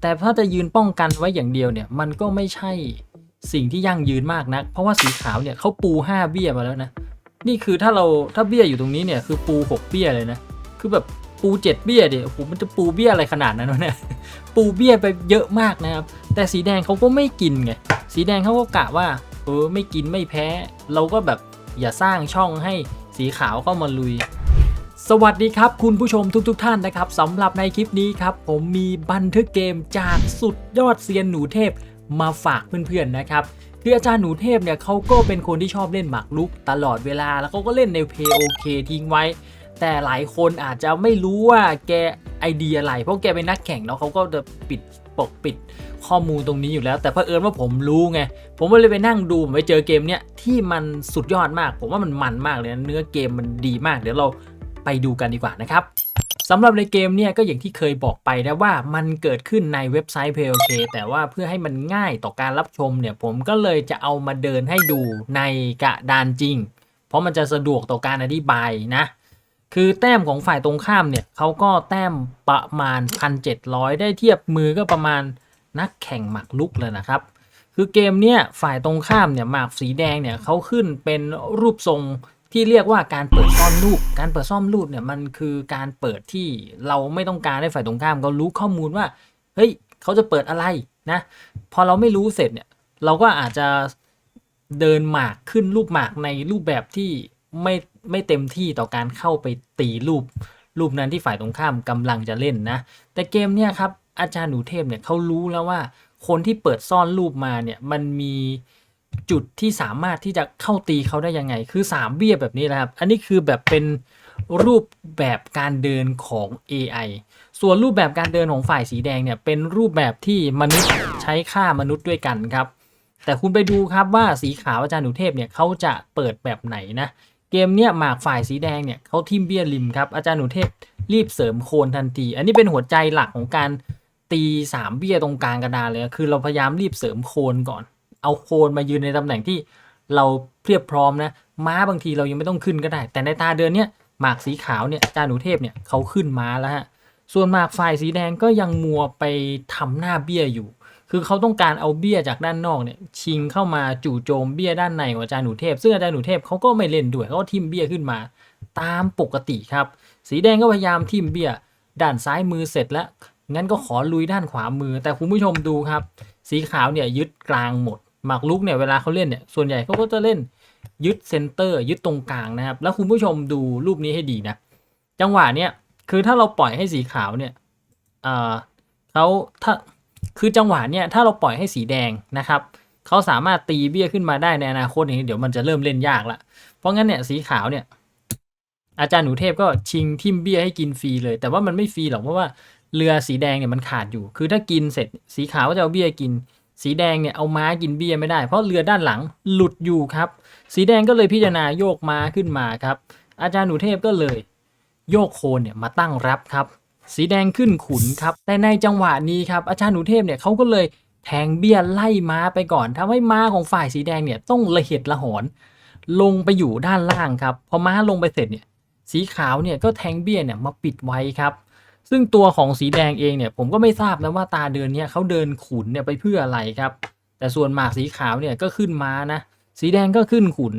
แต่ถ้าจะยืนป้องกันไว้อย่างเดียวเนี่ย มันก็ไม่ใช่สิ่งที่ยั่งยืนมากนัก เพราะว่าสีขาวเนี่ยเขาปูห้าเบี้ยมาแล้วนะ นี่คือถ้าเราถ้าเบี้ยอยู่ตรงนี้เนี่ยคือปูหกเบี้ยเลยนะ คือแบบปูเจ็ดเบี้ยเดี๋ยวโอ้โหมันจะปูเบี้ยอะไรขนาดนั้นวะเนี่ย ปูเบี้ยไปเยอะมากนะครับ แต่สีแดงเขาก็ไม่กินไง สีแดงเขาก็กะว่า เออไม่กินไม่แพ้ เราก็แบบอย่าสร้างช่องให้สีขาวเข้ามาลุย สวัสดีครับคุณผู้ชมทุกๆทท่านนะครับสำหรับในคลิปนี้ครับ ผมมีบันทึกเกมจากสุดยอดเซียนหนูเทพมาฝากเพื่อนๆนะครับคืออาจารย์หนูเทพเนี่ยเขาก็เป็นคนที่ชอบเล่นหมากรุกตลอดเวลาแล้วเขาก็เล่นใน POK ทิ้งไว้ แต่หลายคนอาจจะไม่รู้ว่าแกไอเดียอะไร เพราะแกเป็นนักแข่งแล้วเขาก็จะปิดปกปิดข้อมูลตรงนี้อยู่แล้ว แต่เผอิญว่าผมรู้ไง ผมก็เลยไปนั่งดูผมไปเจอเกมเนี้ยที่มันสุดยอดมาก ผมว่ามันมันมากเลยนะเนื้อเกมมันดีมาก เดี๋ยวเรา ไปดูกันดีกว่านะครับสำหรับในเกมเนี่ยก็อย่างที่เคยบอกไปนะว่ามันเกิดขึ้นในเว็บไซต์ PLK แต่ว่าเพื่อให้มันง่ายต่อการรับชมเนี่ยผมก็เลยจะเอามาเดินให้ดูในกระดานจริง เพราะมันจะสะดวกต่อการอธิบายนะ คือแต้มของฝ่ายตรงข้ามเนี่ยเขาก็แต้มประมาณ 1,700 ได้เทียบมือก็ประมาณนักแข่งหมากลุกเลยนะครับ คือเกมเนี้ยฝ่ายตรงข้ามเนี่ยหมากสีแดงเนี่ยเขาขึ้นเป็นรูปทรง ที่เรียกว่าการเปิดซ่อนรูปการเปิดซ่อนรูปเนี่ยมันคือการเปิดที่เราไม่ต้องการให้ฝ่ายตรงข้ามเขารู้ข้อมูลว่า เฮ้ยเขาจะเปิดอะไรนะ พอเราไม่รู้เสร็จเนี่ย เราก็อาจจะเดินหมากขึ้นรูปหมากในรูปแบบที่ไม่ไม่เต็มที่ต่อการเข้าไปตีรูปรูปนั้นที่ฝ่ายตรงข้ามกำลังจะเล่นนะ แต่เกมเนี่ยครับอาจารย์หนูเทพเนี่ยเขารู้แล้วว่า คนที่เปิดซ่อนรูปมาเนี่ยมันมี จุดที่สามารถที่จะเข้าตีเขาได้ยังไง คือ3เบี้ยแบบนี้นะครับ อันนี้คือแบบเป็นรูปแบบการเดินของ AI ส่วนรูปแบบการเดินของฝ่ายสีแดงเนี่ยเป็นรูปแบบที่มนุษย์ใช้ฆ่ามนุษย์ด้วยกันครับ แต่คุณไปดูครับว่าสีขาวอาจารย์หนูเทพเนี่ยเขาจะเปิดแบบไหนนะ เกมเนี่ยหมากฝ่ายสีแดงเนี่ยเขาทิมเบี้ยริมครับอาจารย์หนูเทพรีบเสริมโคนทันที อันนี้เป็นหัวใจหลักของการตีสามเบี้ยตรงกลางกระดานเลย คือเราพยายามรีบเสริมโคนก่อน เอาโคนมายืนในตำแหน่งที่เราเพียบพร้อมนะม้าบางทีเรายังไม่ต้องขึ้นก็ได้ แต่ในตาเดือนเนี้ยหมากสีขาวเนี่ยจาหนูเทพเนี่ยเขาขึ้นม้าแล้วฮะส่วนหมากฝ่ายสีแดงก็ยังมัวไปทำหน้าเบี้ยอยู่ คือเขาต้องการเอาเบี้ยจากด้านนอกเนี่ยชิงเข้ามาจู่โจมเบี้ยด้านในของอาจารย์หนูเทพ ซึ่งอาจารย์หนูเทพเขาก็ไม่เล่นด้วยเขาก็ทิมเบี้ยขึ้นมา ตามปกติครับ สีแดงก็พยายามทิมเบี้ยด้านซ้ายมือเสร็จแล้วงั้นก็ขอลุยด้านขวามือ แต่คุณผู้ชมดูครับ สีขาวเนี่ยยึดกลางหมด หมากลุกเนี่ยเวลาเขาเล่นเนี่ยส่วนใหญ่เขาก็จะเล่นยึดเซนเตอร์ยึดตรงกลางนะครับ แล้วคุณผู้ชมดูรูปนี้ให้ดีนะ จังหวะเนี่ยคือถ้าเราปล่อยให้สีขาวเนี่ยเขาถ้าคือจังหวะเนี่ยถ้าเราปล่อยให้สีแดงนะครับเขาสามารถตีเบี้ยขึ้นมาได้ในอนาคตนี้เดี๋ยวมันจะเริ่มเล่นยากละเพราะงั้นเนี่ยสีขาวเนี่ยอาจารย์หนูเทพก็ชิงทิมเบี้ยให้กินฟรีเลย แต่ว่ามันไม่ฟรีหรอกเพราะว่าเรือสีแดงเนี่ยมันขาดอยู่ คือถ้ากินเสร็จสีขาวก็จะเอาเบี้ยกิน สีแดงเนี่ยเอาม้ากินเบี้ยไม่ได้ เพราะเรือด้านหลังหลุดอยู่ครับ สีแดงก็เลยพิจารณาโยกม้าขึ้นมาครับ อาจารย์หนูเทพก็เลย โยกโคนเนี่ยมาตั้งรับครับ สีแดงขึ้นขุนครับ แต่ในจังหวะนี้ครับอาจารย์หนูเทพเนี่ยเขาก็เลยแทงเบี้ยไล่ม้าไปก่อนทำให้ม้าของฝ่ายสีแดงเนี่ยต้องระเหตุระหอนลงไปอยู่ด้านล่างครับ พอม้าลงไปเสร็จเนี่ยสีขาวเนี่ยก็แทงเบี้ยเนี่ยมาปิดไว้ครับ ซึ่งตัวของสีแดงเองเนี่ยผมก็ไม่ทราบนะว่าตาเดินเนี่ยเขาเดินขุนเนี่ยไปเพื่ออะไรครับ แต่ส่วนหมากสีขาวเนี่ยก็ขึ้นม้านะ สีแดงก็ขึ้นขุน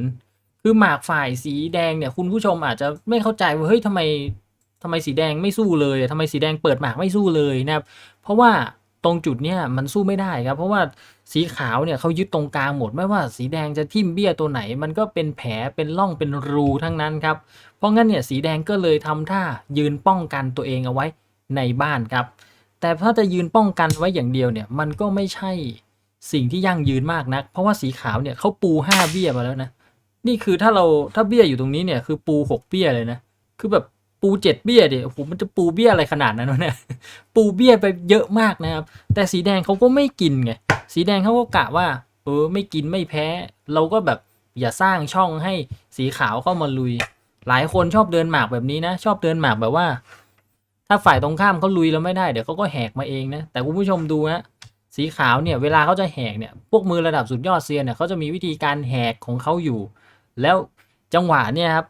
คือหมากฝ่ายสีแดงเนี่ยคุณผู้ชมอาจจะไม่เข้าใจว่าเฮ้ยทำไมทำไมสีแดงไม่สู้เลยทำไมสีแดงเปิดหมากไม่สู้เลยนะครับเพราะว่า ตรงจุดเนี่ยมันสู้ไม่ได้ครับ เพราะว่าสีขาวเนี่ยเขายึดตรงกลางหมด ไม่ว่าสีแดงจะทิ่มเบี้ยตัวไหน มันก็เป็นแผลเป็นร่องเป็นรูทั้งนั้นครับ เพราะงั้นเนี่ยสีแดงก็เลยทำท่ายืนป้องกันตัวเองเอาไว้ในบ้านครับ แต่ถ้าจะยืนป้องกันไว้อย่างเดียวเนี่ยมันก็ไม่ใช่สิ่งที่ยั่งยืนมากนัก เพราะว่าสีขาวเนี่ยเขาปูห้าเบี้ยมาแล้วนะนี่คือถ้าเราถ้าเบี้ยอยู่ตรงนี้เนี่ยคือปูหกเบี้ยเลยนะคือแบบ ปูเจ็ดเบี้ยดี๋ยวโอ้โหมันจะปูเบี้ยอะไรขนาดนั้นวะเนี่ยปูเบี้ยไปเยอะมากนะครับ แต่สีแดงเขาก็ไม่กินไงสีแดงเขาก็กะว่า เออไม่กินไม่แพ้ เราก็แบบอย่าสร้างช่องให้สีขาวเข้ามาลุย หลายคนชอบเดินหมากแบบนี้นะ ชอบเดินหมากแบบว่า ถ้าฝ่ายตรงข้ามเขาลุยแล้วไม่ได้เดี๋ยวเขาก็แหกมาเองนะแต่คุณผู้ชมดูนะสีขาวเนี่ยเวลาเขาจะแหกเนี่ยพวกมือระดับสุดยอดเซียนเนี่ยเขาจะมีวิธีการแหกของเขาอยู่ แล้วจังหวะเนี่ยครับ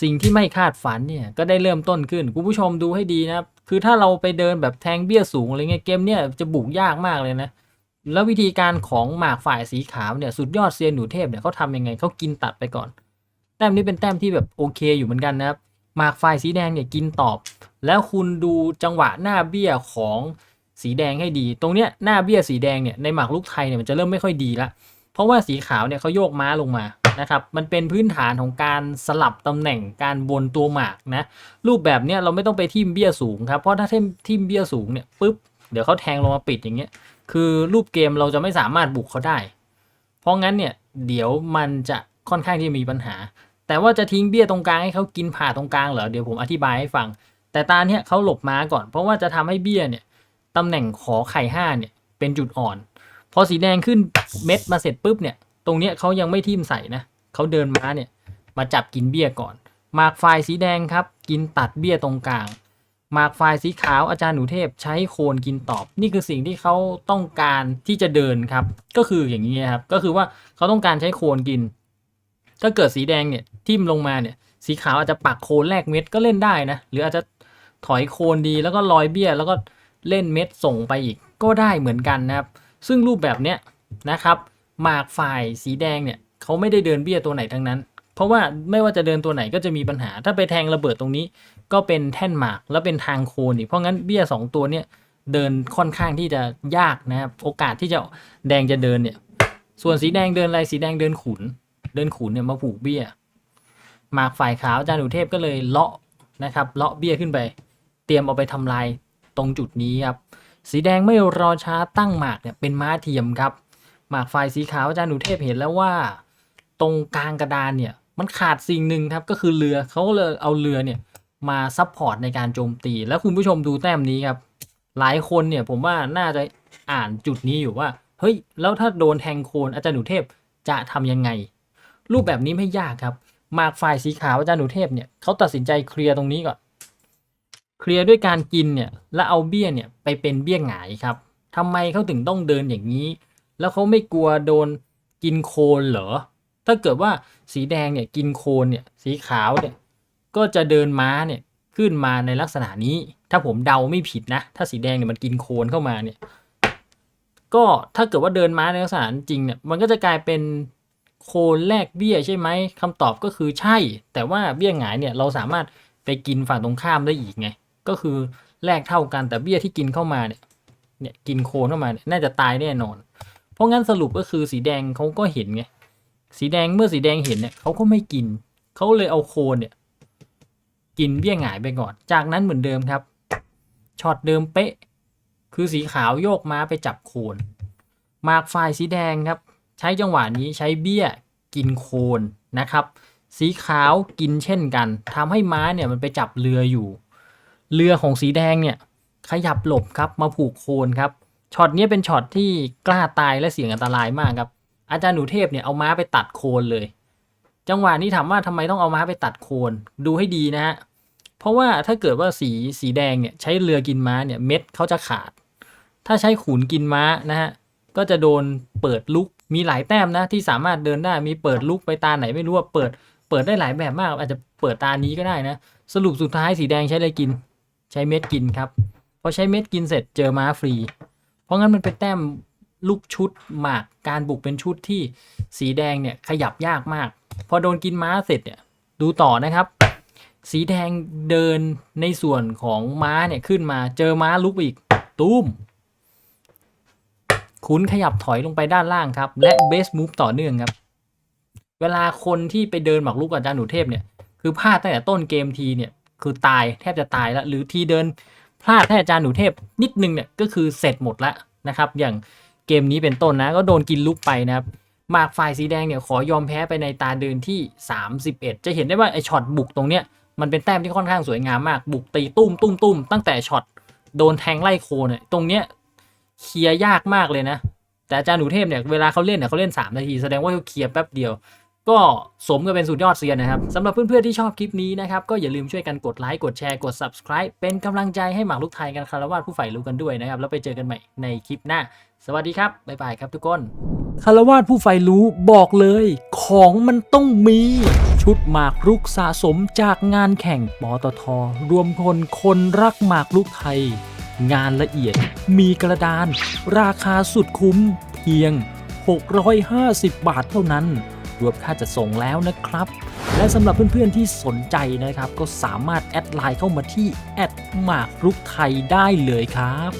สิ่งที่ไม่คาดฝันเนี่ยก็ได้เริ่มต้นขึ้นคุณผู้ชมดูให้ดีนะครับ คือถ้าเราไปเดินแบบแทงเบี้ยสูงอะไรเงี้ยเกมเนี่ยจะบุกยากมากเลยนะ แล้ววิธีการของหมากฝ่ายสีขาวเนี่ยสุดยอดเซียนหนูเทพเนี่ยเขาทำยังไงเขากินตัดไปก่อน แต้มนี้เป็นแต้มที่แบบโอเคอยู่เหมือนกันนะครับหมากฝ่ายสีแดงเนี่ยกินตอบ แล้วคุณดูจังหวะหน้าเบี้ยของสีแดงให้ดี ตรงเนี้ยหน้าเบี้ยสีแดงเนี่ยในหมากลูกไทยเนี่ยมันจะเริ่มไม่ค่อยดีละ เพราะว่าสีขาวเนี่ยเขาโยกม้าลงมานะครับ มันเป็นพื้นฐานของการสลับตำแหน่งการบนตัวหมากนะ รูปแบบเนี้ยเราไม่ต้องไปทิมเบี้ยสูงครับ เพราะถ้าทิมทิมเบี้ยสูงเนี่ยปุ๊บ เดี๋ยวเขาแทงลงมาปิดอย่างเงี้ย คือรูปเกมเราจะไม่สามารถบุกเขาได้ เพราะงั้นเนี่ยเดี๋ยวมันจะค่อนข้างที่จะมีปัญหา แต่ว่าจะทิ้งเบี้ยตรงกลางให้เขากินผ่าตรงกลางเหรอ เดี๋ยวผมอธิบายให้ฟัง แต่ตาเนี้ยเขาหลบม้าก่อน เพราะว่าจะทำให้เบี้ยเนี่ยตำแหน่งขอไข่ห้าเนี่ยเป็นจุดอ่อน พอสีแดงขึ้นเม็ดมาเสร็จปุ๊บเนี่ยตรงเนี้ยเขายังไม่ทิ่มใส่นะเขาเดินม้าเนี่ยมาจับกินเบี้ยก่อนหมากฝ่ายสีแดงครับ กินตัดเบี้ยตรงกลางหมากฝ่ายสีขาวอาจารย์หนูเทพใช้โคนกินตอบ นี่คือสิ่งที่เขาต้องการที่จะเดินครับ ก็คืออย่างนี้ครับ ก็คือว่าเขาต้องการใช้โคนกิน ถ้าเกิดสีแดงเนี่ยทิ่มลงมาเนี่ย สีขาวอาจจะปักโคนแลกเม็ดก็เล่นได้นะ หรืออาจจะถอยโคนดีแล้วก็ลอยเบี้ย แล้วก็เล่นเม็ดส่งไปอีกก็ได้เหมือนกันนะครับ ซึ่งรูปแบบเนี้ยนะครับหมากฝ่ายสีแดงเนี่ยเขาไม่ได้เดินเบี้ยตัวไหนทั้งนั้น เพราะว่าไม่ว่าจะเดินตัวไหนก็จะมีปัญหา ถ้าไปแทงระเบิดตรงนี้ ก็เป็นแท่นหมากแล้วเป็นทางโคนอีกเพราะงั้นเบี้ยสองตัวเนี่ยเดินค่อนข้างที่จะยากนะครับโอกาสที่จะแดงจะเดินเนี่ยส่วนสีแดงเดินอะไรสีแดงเดินขุน เดินขุนเนี่ยมาผูกเบี้ยหมากฝ่ายขาวอาจารย์อุเทพก็เลยเลาะนะครับเลาะเบี้ยขึ้นไป เตรียมเอาไปทำลายตรงจุดนี้ครับ สีแดงไม่รอช้าตั้งหมากเนี่ยเป็นม้าเทียมครับ หมากฝ่ายสีขาวอาจารย์อุเทพเห็นแล้วว่า ตรงกลางกระดานเนี่ยมันขาดสิ่งหนึ่งครับก็คือเรือเขาก็เลยเอาเรือเนี่ยมาซัพพอร์ตในการโจมตี แล้วคุณผู้ชมดูแต้มนี้ครับ หลายคนเนี่ยผมว่าน่าจะอ่านจุดนี้อยู่ว่าเฮ้ยแล้วถ้าโดนแทงโคนอาจารย์หนูเทพจะทำยังไง รูปแบบนี้ไม่ยากครับหมากฝ่ายสีขาวอาจารย์หนูเทพเนี่ยเขาตัดสินใจเคลียร์ตรงนี้ก่อน เคลียร์ด้วยการกินเนี่ยแล้วเอาเบี้ยเนี่ยไปเป็นเบี้ยหงายครับทำไมเขาถึงต้องเดินอย่างนี้ แล้วเขาไม่กลัวโดนกินโคนเหรอถ้าเกิดว่าสีแดงเนี่ยกินโคนเนี่ยสีขาวเนี่ยก็จะเดินม้าเนี่ยขึ้นมาในลักษณะนี้ ถ้าผมเดาไม่ผิดนะ ถ้าสีแดงเนี่ยมันกินโคนเข้ามาเนี่ยก็ถ้าเกิดว่าเดินม้าในลักษณะจริงเนี่ยมันก็จะกลายเป็นโคนแลกเบี้ยใช่ไหมคำตอบก็คือใช่ แต่ว่าเบี้ยหงายเนี่ยเราสามารถไปกินฝั่งตรงข้ามได้อีกไง ก็คือแลกเท่ากันแต่เบี้ยที่กินเข้ามาเนี่ยเนี่ยกินโคนเข้ามาเนี่ยน่าจะตายแน่นอน เพราะงั้นสรุปก็คือสีแดงเขาก็เห็นไงสีแดงเมื่อสีแดงเห็นเนี่ยเขาก็ไม่กินเขาเลยเอาโคนเนี่ยกินเบี้ยหงายไปก่อน จากนั้นเหมือนเดิมครับช็อตเดิมเป๊ะ คือสีขาวโยกม้าไปจับโคนมากฝ่ายสีแดงครับ ใช้จังหวะนี้ใช้เบี้ยกินโคนนะครับ สีขาวกินเช่นกันทำให้ม้าเนี่ยมันไปจับเรืออยู่ เรือของสีแดงเนี่ยขยับหลบครับมาผูกโคนครับช็อตนี้เป็นช็อตที่กล้าตายและเสี่ยงอันตรายมากครับ อาจารย์หนูเทพเนี่ยเอาม้าไปตัดโคนเลย จังหวะนี้ถามว่าทำไมต้องเอาม้าไปตัดโคนดูให้ดีนะฮะเพราะว่าถ้าเกิดว่าสีสีแดงเนี่ยใช้เรือกินม้าเนี่ยเม็ดเขาจะขาด ถ้าใช้ขุนกินม้านะฮะก็จะโดนเปิดลุกมีหลายแต้มนะที่สามารถเดินได้มีเปิดลุกไปตาไหนไม่รู้ว่าเปิดเปิดได้หลายแบบมาก อาจจะเปิดตานี้ก็ได้นะ สรุปสุดท้ายสีแดงใช้อะไรกิน ใช้เม็ดกินครับพอใช้เม็ดกินเสร็จเจอม้าฟรี เพราะงั้นมันเป็นแต้มลูกชุดหมากการบุกเป็นชุดที่สีแดงเนี่ยขยับยากมาก พอโดนกินม้าเสร็จเนี่ยดูต่อนะครับ สีแดงเดินในส่วนของม้าเนี่ยขึ้นมาเจอม้าลุกอีกตุ้มขุนขยับถอยลงไปด้านล่างครับ และเบสมูฟต่อเนื่องครับ เวลาคนที่ไปเดินหมากรุกอาจารย์หนูเทพเนี่ยคือพลาดตั้งแต่ต้นเกมทีเนี่ย คือตายแทบจะตายแล้วหรือทีเดินพลาดแค่อาจารย์หนูเทพนิดนึงเนี่ยก็คือเสร็จหมดละนะครับ อย่างเกมนี้เป็นต้นนะก็โดนกินลุกไปนะครับหมากฝ่ายสีแดงเนี่ยขอยอมแพ้ไปในตาเดินที่ 31 จะเห็นได้ว่าไอช็อตบุกตรงเนี้ยมันเป็นแต้มที่ค่อนข้างสวยงามมากบุกตีตุ้มตุ้มตุ้มตั้งแต่ช็อตโดนแทงไล่โคเนี่ยตรงเนี้ยเคลียร์ยากมากเลยนะ แต่อาจารย์หนูเทพเนี่ยเวลาเขาเล่นเนี่ยเขาเล่น3นาทีแสดงว่าเขาเคลียร์แป๊บเดียว ก็สมกับเป็นสุดยอดเซียนนะครับสำหรับเพื่อนๆที่ชอบคลิปนี้นะครับ ก็อย่าลืมช่วยกันกดไลค์กดแชร์กด subscribe เป็นกำลังใจให้หมากลุกไทยกันคารวาสผู้ใฝ่รู้กันด้วยนะครับ แล้วไปเจอกันใหม่ในคลิปหน้า สวัสดีครับ บ๊ายบายครับทุกคนคารวาสผู้ใฝ่รู้บอกเลย ของมันต้องมี ชุดหมากรุกสะสมจากงานแข่งปตทรวมพลคนรักหมากรุกไทย งานละเอียด มีกระดาน ราคาสุดคุ้มเพียง 650 บาทเท่านั้น รวมค่าจัดส่งแล้วนะครับ และสำหรับเพื่อนๆที่สนใจนะครับ ก็สามารถแอดไลน์เข้ามาที่แอดหมากรุกไทยได้เลยครับ